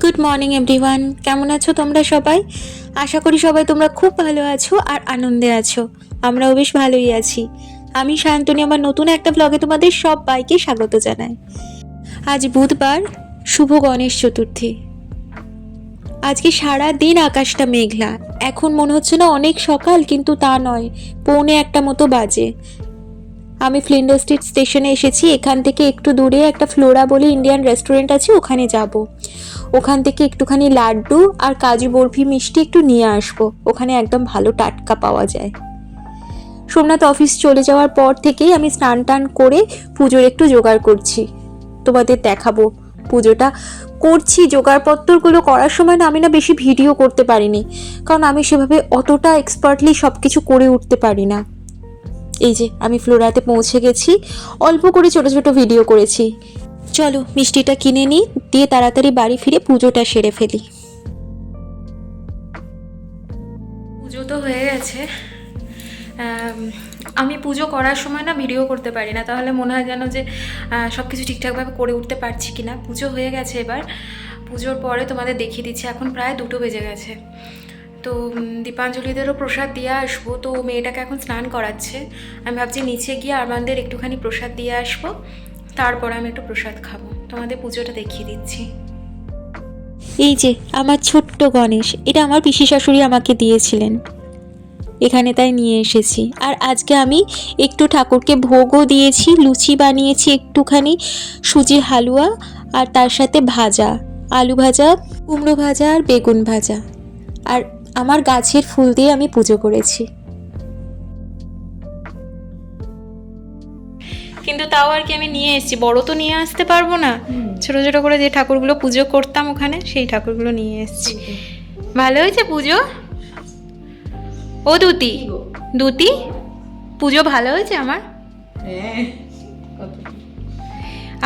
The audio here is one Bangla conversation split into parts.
গুড মর্নিং এভরিওয়ান কেমন আছো তোমরা সবাই? আশা করি সবাই তোমরা খুব ভালো আছো আর আনন্দে আছো। আমরাও বেশ ভালোই আছি। আমি সায়ন্তনী আমার নতুন একটা ব্লগে তোমাদের সবাইকে স্বাগত জানাই। আজ বুধবার, শুভ গণেশ চতুর্থী। আজকে সারা দিন আকাশটা মেঘলা। এখন মনে হচ্ছে না অনেক সকাল, কিন্তু তা নয়। পৌনে একটা মতো বাজে। আমি ফ্লিন্ডো স্ট্রিট স্টেশনে এসেছি, এখান থেকে একটু দূরে একটা ফ্লোরা বলে ইন্ডিয়ান রেস্টুরেন্ট আছে, ওখানে যাব। ওখান থেকে একটুখানি লাড্ডু আর কাজু বরফি মিষ্টি একটু নিয়ে আসব, ওখানে একদম ভালো টাটকা পাওয়া যায়। সোমনাথ অফিস চলে যাওয়ার পর থেকেই আমি স্নান টান করে পুজোর একটু জোগাড় করছি। তোমাদের দেখাবো, পুজোটা করছি জোগাড়পত্রগুলো করার সময় না আমি না বেশি ভিডিও করতে পারিনি, কারণ আমি সেভাবে অতটা এক্সপার্টলি সব কিছু করে উঠতে পারি না। এই যে, আমি ফ্লোরাতে পৌঁছে গেছি। অল্প করে ছোট ছোট ভিডিও করেছি। চলো, মিষ্টিটা কিনে নিই, দিয়ে তাড়াতাড়ি বাড়ি ফিরে পুজোটা সেরে ফেলি। পুজো তো হয়ে গেছে। আমি পুজো করার সময় না ভিডিও করতে পারি না, তাহলে মনে হয় যেন যে সব কিছু ঠিকঠাকভাবে করে উঠতে পারছি কি না পুজো হয়ে গেছে এবার। পুজোর পরে তোমাদের দেখিয়ে দিচ্ছি, এখন প্রায় দুটো বেজে গেছে। তো দীপাঞ্জলিদেরও প্রসাদ দিয়ে আসব। তো মেয়েটাকে এখন স্নান করাচ্ছে। আমি ভাবছি নিচে গিয়ে আমাদের একটুখানি প্রসাদ দিয়ে আসব। তারপর আমি একটু প্রসাদ খাব। তোমাদের পুজোটা দেখিয়ে দিচ্ছি। এই যে, আমার ছোট্ট গণেশ। এটা আমার পিসি শাশুড়ি আমাকে দিয়েছিলেন। এখানে তাই নিয়ে এসেছি। আর আজকে আমি একটু ঠাকুরকে ভোগও দিয়েছি, লুচি বানিয়েছি একটুখানি সুজির হালুয়া আর তার সাথে ভাজা, আলু ভাজা, কুমড়ো ভাজা আর বেগুন ভাজা। আর আমার গাছের ফুল দিয়ে আমি পুজো করেছি। কিন্তু তাও আর কি আমি নিয়ে এসেছি। বড় তো নিয়ে আসতে পারব না। ছোট ছোট করে যে ঠাকুরগুলো পুজো করতাম ওখানে সেই ঠাকুরগুলো নিয়ে এসেছি। ভালো হয়েছে পুজো? ও দুতি দুতি পুজো ভালো হয়েছে আমার?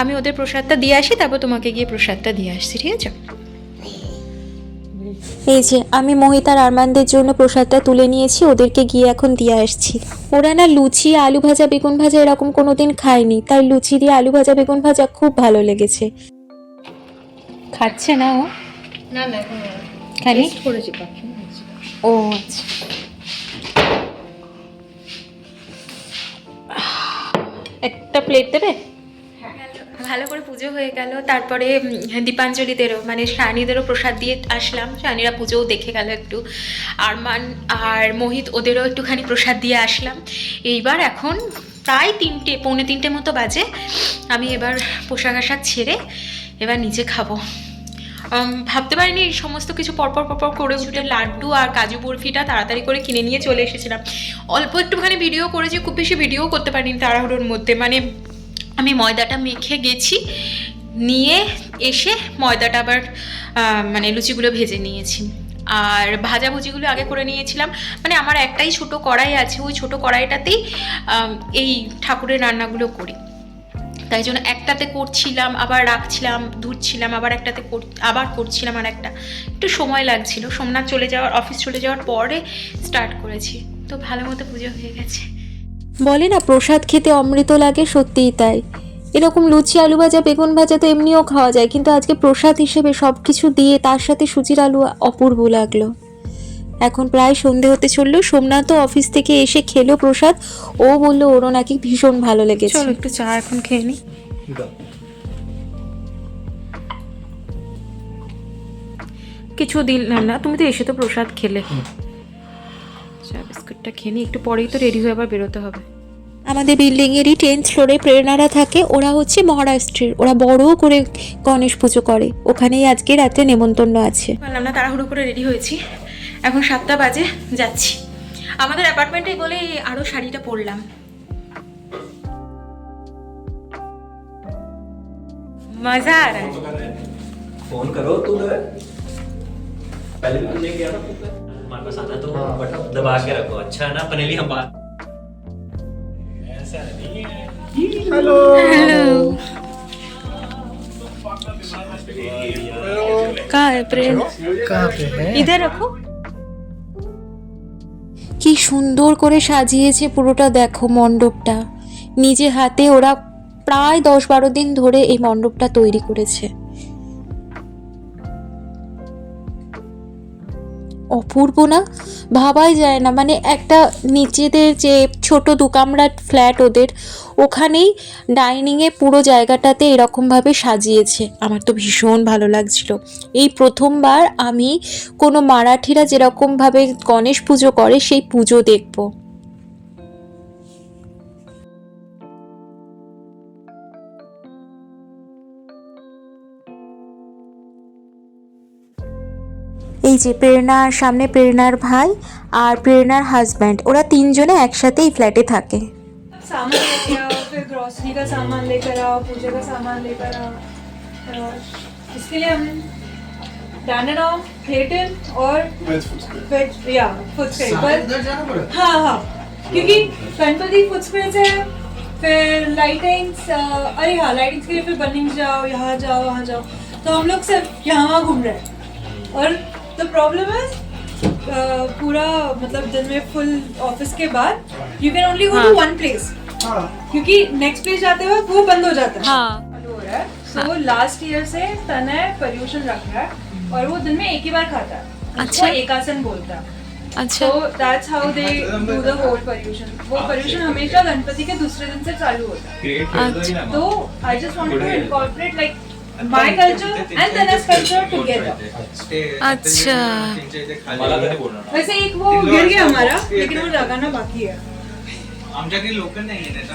আমি ওদের প্রসাদটা দিয়ে আসি তারপর তোমাকে গিয়ে প্রসাদটা দিয়ে আসছি ঠিক আছে? এই যে আমি মহিতার আরমানদের জন্য প্রসাদটা তুলে নিয়েছি ওদেরকে গিয়ে এখন দিয়ে আসছি। ওরা না লুচি আলু ভাজা বেগুন ভাজা এরকম কোনো দিন খায়নি তাই লুচি দিয়ে আলু ভাজা বেগুন ভাজা খুব ভালো লেগেছে। খাচ্ছে না ও? না না খালি? করেছি ও আচ্ছা। একটা প্লেট দেবে? ভালো করে পুজো হয়ে গেল। তারপরে দীপাঞ্জলিদেরও মানে শানিদেরও প্রসাদ দিয়ে আসলাম। শানিরা পুজোও দেখে গেল একটু। আরমান আর মোহিত ওদেরও একটুখানি প্রসাদ দিয়ে আসলাম। এইবার এখন প্রায় তিনটে, পৌনে তিনটে মতো বাজে। আমি এবার পোশাক আশাক ছেড়ে এবার নিজে খাব। ভাবতে পারিনি, এই সমস্ত কিছু পরপর পরপর করে উঠে লাড্ডু আর কাজু বরফিটা তাড়াতাড়ি করে কিনে নিয়ে চলে এসেছিলাম। অল্প একটুখানি ভিডিও করেছি, খুব বেশি ভিডিও করতে পারিনি তাড়াহুড়োর মধ্যে। মানে আমি ময়দাটা মেখে গেছি, নিয়ে এসে ময়দাটা আবার মানে লুচিগুলো ভেজে নিয়েছি। আর ভাজাভুজিগুলো আগে করে নিয়েছিলাম। মানে আমার একটাই ছোট কড়াই আছে, ওই ছোট কড়াইটাতেই এই ঠাকুরের রান্নাগুলো করি। তাই জন্য একটাতে করছিলাম, আবার রাখছিলাম, ধুচ্ছিলাম, আবার একটাতে কর- আবার করছিলাম আর একটা একটু সময় লাগছিল। সোমনাথ চলে যাওয়ার, অফিস চলে যাওয়ার পরে স্টার্ট করেছি। তো ভালো মতো পুজো হয়ে গেছে। বলে না প্রসাদ খেতে অমৃত লাগে সত্যিই তাই। এরকম লুচি আলু ভাজা বেগুন ভাজা তো এমনিও খাওয়া যায় কিন্তু আজকে প্রসাদ হিসেবে সব কিছু দিয়ে তার সাথে সুজির আলু অপূর্ব লাগল। এখন প্রায় সন্ধে হতে চলল সোমনাথও অফিস থেকে এসে খেলো প্রসাদ। ও বলল ওরও নাকি ভীষণ ভালো লেগেছে। চলো একটু চা এখন খেয়ে নি। কিছু দিলাম না তুমি তো এসে তো প্রসাদ খেলে। চা বিস্কুটটা খেয়ে নি একটু পরেই তো রেডি হয়ে আবার বেরোতে হবে আমাদের বিল্ডিংয়েরই টেন্থ ফ্লোরে প্রেরণারা থাকে ওরা হচ্ছে মহারাষ্ট্রের ওরা বড় করে গণেশ পুজো করে ওখানেই আজকে রাত্রে নেমন্তন্ন আছে বললাম না তাড়াহুড়ো করে রেডি হয়েছি এখন সাতটা বাজে যাচ্ছি আমাদের অ্যাপার্টমেন্টে বলে আরও শাড়িটা পরলাম মজা আর फोन करो तू है पहले भी तुमने किया था हमारे पास आना तो बटन दबा के रखो अच्छा है ना पनेली हम बात ऐसा नहीं है हेलो कहाँ है प्रेम कहाँ पे है ইধার রাখো কি সুন্দর করে সাজিয়েছে পুরোটা দেখো মণ্ডপটা নিজে হাতে ওরা প্রায় দশ বারো দিন ধরে এই মণ্ডপটা তৈরি করেছে অপূর্ব না? ভাবাই যায় না। মানে একটা নিচেদের যে ছোট দু কামরা ফ্ল্যাট ওদের, ওখানেই ডাইনিংয়ে পুরো জায়গাটাতে এরকমভাবে সাজিয়েছে। আমার তো ভীষণ ভালো লাগছিল। এই প্রথমবার আমি কোনো মারাঠিরা যেরকমভাবে গণেশ পুজো করে, সেই পুজো দেখব। এই যে প্রেরণার সামনে প্রেরণার ভাই আর প্রেরণার হাজব্যান্ড ওরা তিনজনে একসাথে এই ফ্ল্যাটে থাকে सामान लेके आओ फिर ग्रोसरी का सामान लेकर आओ पूजा का सामान लेकर आओ और इसके लिए हम डैनर ऑफ क्लेटन और वेज या फुट पर हाँ हाँ क्योंकि गणपति फुट है फिर लाइटिंग्स अरे हाँ लाइटिंग्स के लिए फिर बनिंग जाओ यहाँ जाओ वहाँ जाओ तो हम लोग सिर्फ यहाँ वहाँ घूम रहे हैं और द प्रॉब्लम है पूरा मतलब दिन में फुल ऑफ़िस के बाद you can only go to one place क्योंकि नेक्स्ट प्लेस जाते वक्त वो बंद हो जाता है। हाँ। सो लास्ट ईयर से तनय पर्यूषण रख रहा है और वो दिन में एक ही बार खाता है। अच्छा। एक आसन बोलता है। अच्छा। So that's how they do the whole Paryushan वो पर्यूषण हमेशा गणपति के दूसरे दिन से चालू होता है। अच्छा। तो I just wanted to incorporate like my culture and Tanas culture together अच्छा। वैसे एक वो गिर गया हमारा लेकिन वो लगाना बाकी है। आमच्याकडे लोकल नाही आहे त्याचा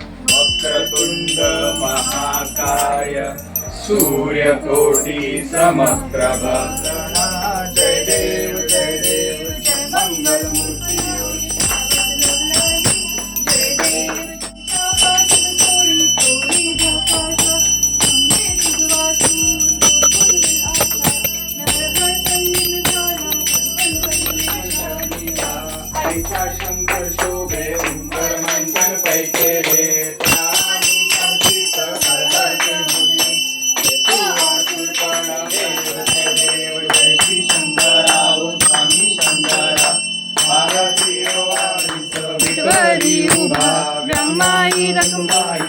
सूर्यकोटिसमप्रभ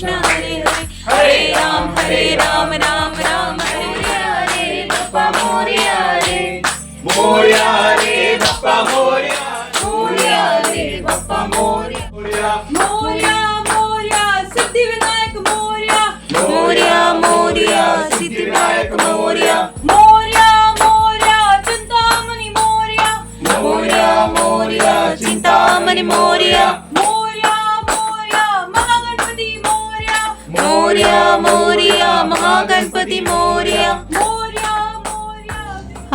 कृष्ण कृष्ण हरे हरे हरे राम हरे राम राम राम हरे हरे बप्पा मोरया रे मोरया रे बप्पा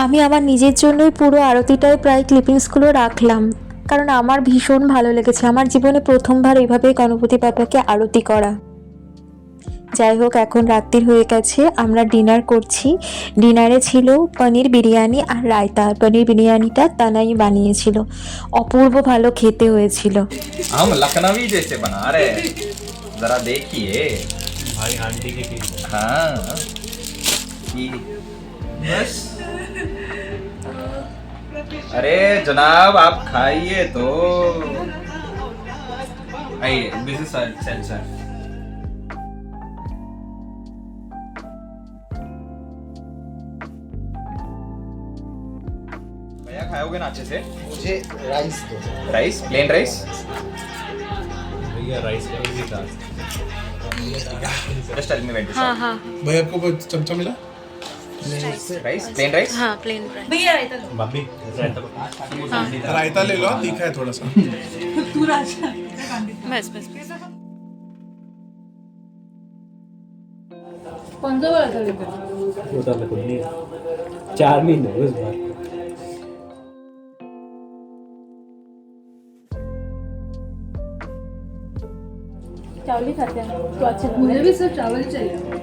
আমি আমার নিজের জন্যই পুরো আরতিটায় প্রায় ক্লিপিংসগুলো রাখলাম কারণ আমার ভীষণ ভালো লেগেছে আমার জীবনে প্রথমবার এইভাবে গণপতি বাবাকে আরতি করা যাই হোক এখন রাত্রির হয়ে গেছে আমরা ডিনার করছি ডিনারে ছিল পনির বিরিয়ানি আর রায়তা পনির বিরিয়ানিটা তানাই বানিয়েছিল অপূর্ব ভালো খেতে হয়েছিল हम लखनवी जैसे बना रहे हैं जरा देखिए भाई आंटी की टीम हाँ कि? बस। अरे जनाब आप खाइए तो। आइए इज़ सेंसर भैया खाओगे ना अच्छे से? मुझे राइस दो। राइस प्लेन राइस भैया राइस करेंगे दाल जस्ट टेल मी व्हेन हाँ हाँ। भाई आपको कोई चमचा मिला? राइस प्लेन राइस हाँ प्लेन राइस भैया रायता भाभी रायता रायता ले लो तीखा है थोड़ा सा तू राजा। बस बस बस। कौन सा वाला था लेकर? तो चार महीने इस बार। चावल ही खाते हैं। तो अच्छे मुझे भी सिर्फ़ चावल चाहिए।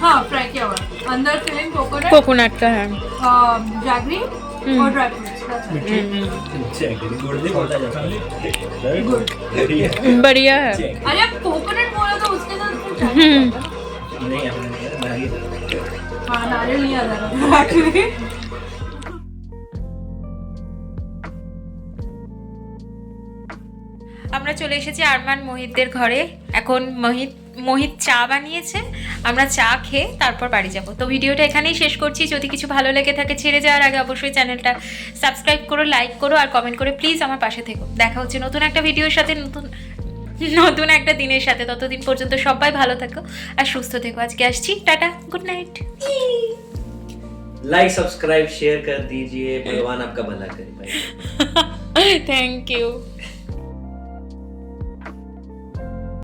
हाँ फ्राई किया हुआ है। अंदर फिलिंग कोकोनट कोकोनट का है जैगरी और ड्राई फ्रूट्स चेक गुड़ नहीं बोलता जाता बढ़िया है अरे अब कोकोनट बोला तो उसके साथ कुछ हम्म नहीं हमने हाँ नारियल नहीं आ रहा एक्चुअली আমরা চলে এসেছি আরমান মোহিতদের ঘরে এখন মোহিত মোহিত চা বানিয়েছে আমরা চা খেয়ে তারপর বাড়ি যাব। তো ভিডিওটা এখানেই শেষ করছি। যদি কিছু ভালো লেগে থাকে ছেড়ে যাওয়ার আগে অবশ্যই চ্যানেলটা সাবস্ক্রাইব করো লাইক করো আর কমেন্ট করে প্লিজ আমার পাশে থেকো। দেখা হচ্ছে নতুন একটা ভিডিওর সাথে নতুন নতুন একটা দিনের সাথে। ততদিন পর্যন্ত সবাই ভালো থাকো আর সুস্থ থেকো। আজকে আসছি। Tata good night like subscribe share কর দিজিয়ে। ভগবান আপকা ভলা করে। Thank you